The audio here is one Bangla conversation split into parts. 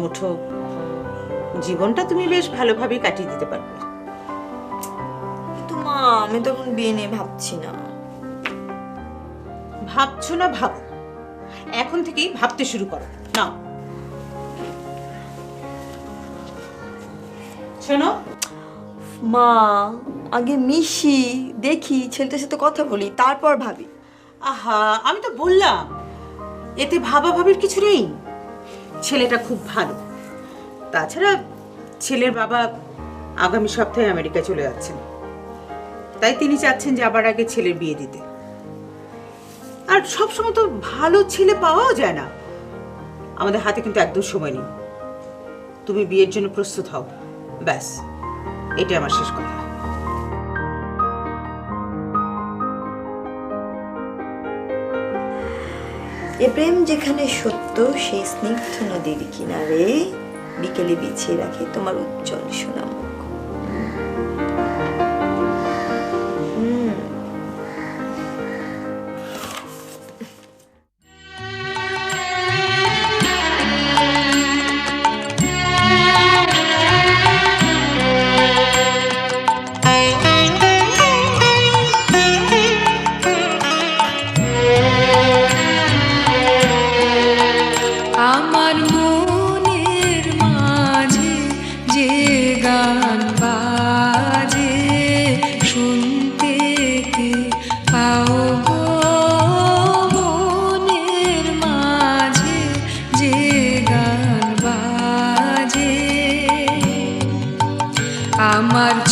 কর্মঠ জীবনটা তুমি বেশ ভালোভাবে কাটিয়ে দিতে পারবে। কিন্তু মা আমি তো এখন বিয়ে নিয়ে ভাবছি না। ভাবছ না ভাবো। এখন থেকেই ভাবতে শুরু করো। না শোনো। মা আগে মিশি দেখি ছেলেটার সাথে কথা বলি তারপর ভাবি। আহা আমি তো বললাম এতে ভাবা ভাবির কিছু নেই। ছেলেটা খুব ভালো। তাছাড়া ছেলের বাবা আগামী সপ্তাহে আমেরিকা চলে যাচ্ছেন। তাই তিনি চাচ্ছেন যে আবার আগে ছেলের বিয়ে দিতে। আর সবসময় তো ভালো ছেলে পাওয়াও যায় না। আমাদের হাতে কিন্তু একদম সময় নেই। তুমি বিয়ের জন্য প্রস্তুত হও। ব্যাস, এটাই আমার শেষ কথা। এ প্রেম যেখানে সত্য সেই স্নিগ্ধ নদীর কিনারে বিকেলে বিছিয়ে রাখে তোমার উজ্জ্বল সুনামুখ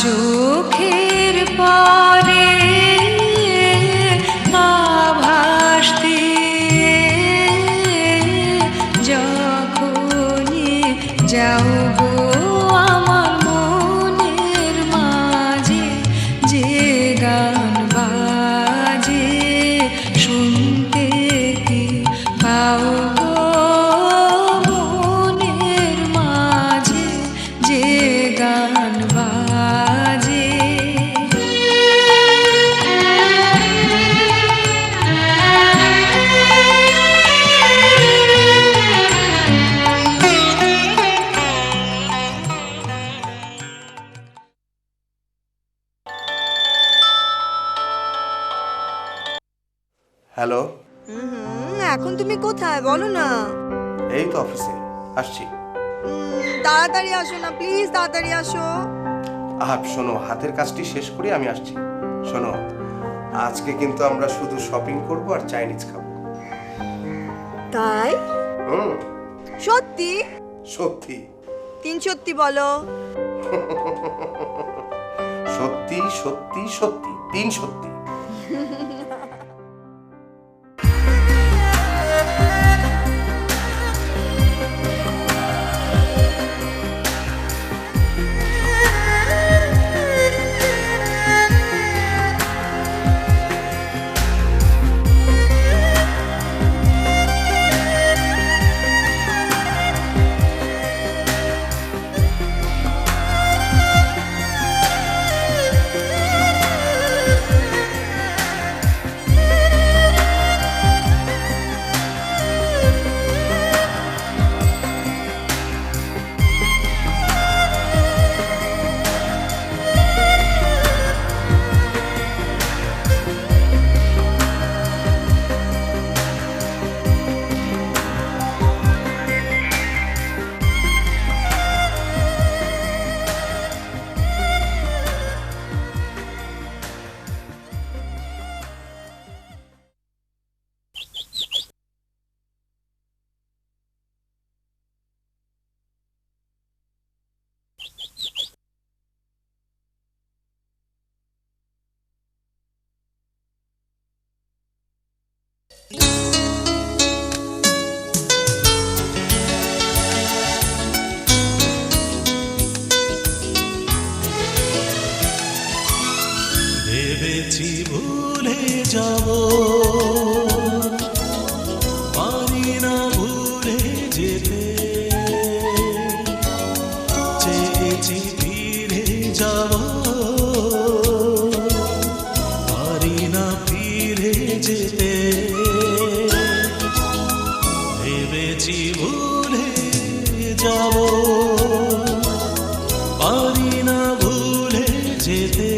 চোখের পরে কোথায় বলো না। এই তো অফিসে আসছি। তাড়াতাড়ি আসো না প্লিজ তাড়াতাড়ি আসো। আহ শোনো হাতের কাজটি শেষ করে আমি আসছি। শোনো আজকে কিন্তু আমরা শুধু শপিং করব আর চাইনিজ খাব। তাই? হুম। সত্যি? সত্যি। তিন সত্যি বলো। সত্যি সত্যি সত্যি তিন সত্যি। ভেবেছি ভুলে যাব। পারি না ভুলে যেতে। চেয়েছি ফিরে যাব। his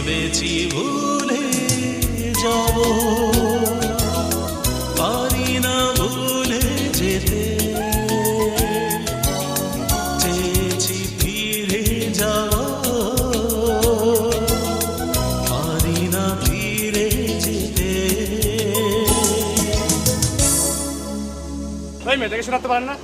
ভেবেছি ভুলে যাব। পারি না ভুলে যেতে। চেয়েছি ফিরে যাব পারি না ফিরে যেতে। ওই মেয়েটাকে শোনাতে পারেন না?